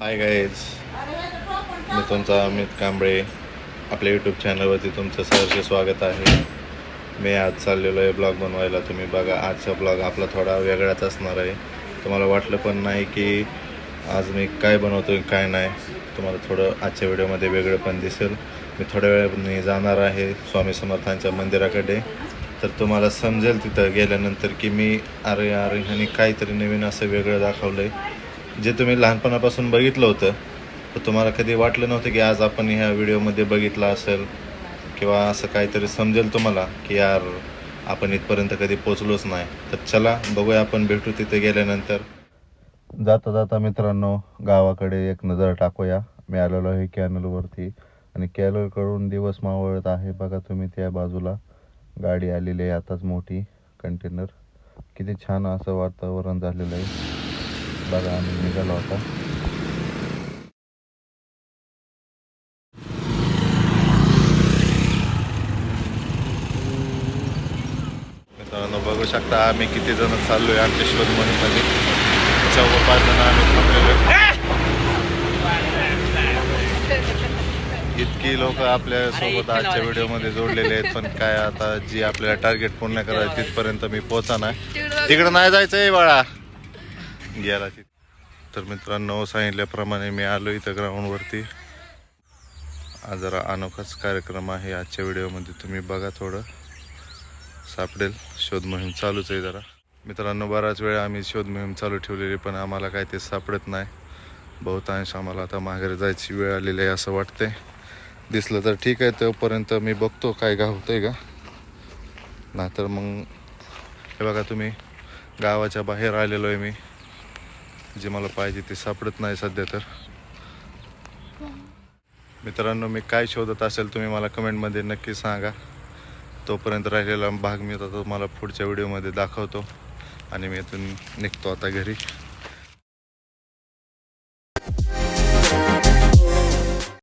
Hi guys मी तुमचा अमित कांबळे. आपल्या YouTube चॅनलवरती तुमचं सहर्ष स्वागत आहे. मी आज चाललेलो आहे ब्लॉग बनवायला. तुम्ही बघा आजचा ब्लॉग आपला थोडा वेगळाच असणार आहे. तुम्हाला वाटलं पण नाही की आज मी काय बनवतो काय नाही. तुम्हाला थोडं आजच्या व्हिडिओमध्ये वेगळं पण दिसेल. मी थोड्या वेळाने जाणार आहे स्वामी समर्थांच्या मंदिराकडे. तर तुम्हाला समजेल तिथं गेल्यानंतर की मी अरे अरे ह्यानी काहीतरी नवीन असं वेगळं दाखवलं आहे जे तुम्ही लहानपणापासून बघितलं होतं तर तुम्हाला कधी वाटलं नव्हतं की आज आपण ह्या व्हिडिओमध्ये बघितला असेल किंवा असं काहीतरी समजेल तुम्हाला की यार आपण इथपर्यंत कधी पोचलोच नाही. तर चला बघूया आपण भेटू तिथे गेल्यानंतर. जाता जाता मित्रांनो गावाकडे एक नजर टाकूया. मी आलेलो आहे कॅनलवरती आणि कॅनलकडून दिवस मावळत आहे. बघा तुम्ही त्या बाजूला. गाडी आलेली आहे आताच मोठी कंटेनर. किती छान असं वातावरण झालेलं आहे. बघा आम्ही निघालो होता मित्रांनो बघू शकता आम्ही किती जण चाललोय आमच्या शोधमध्ये चौघ पाच जण आम्ही थांबलेलो इतकी लोक आपल्यासोबत आजच्या व्हिडिओमध्ये जोडलेले आहेत पण काय आता जी आपल्याला टार्गेट पूर्ण करायचं तिथपर्यंत मी पोहोचा नाही तिकडं नाही जायचंय बाळा. गेला तिथे. तर मित्रांनो सांगितल्याप्रमाणे मी आलो इथं ग्राउंडवरती आज जरा अनोखाच कार्यक्रम आहे. आजच्या व्हिडिओमध्ये तुम्ही बघा थोडं. सापडेल. शोध मोहीम चालूच आहे जरा. मित्रांनो बराच वेळा आम्ही शोध मोहीम चालू ठेवलेली पण आम्हाला काय ते सापडत नाही. बहुतांश आम्हाला आता माघारी जायची वेळ आलेली आहे असं वाटतंय. दिसलं तर ठीक आहे तोपर्यंत मी बघतो काय गावतंय का. नाहीतर मग हे बघा तुम्ही गावाच्या बाहेर आलेलो आहे मी. जे मला पाहिजे ते सापडत नाही सध्या तर. मित्रांनो मी काय शोधत असेल तुम्ही मला कमेंटमध्ये नक्की सांगा. तोपर्यंत राहिलेला भाग मी आता तुम्हाला पुढच्या व्हिडिओमध्ये दाखवतो. आणि मी इथून निघतो आता घरी.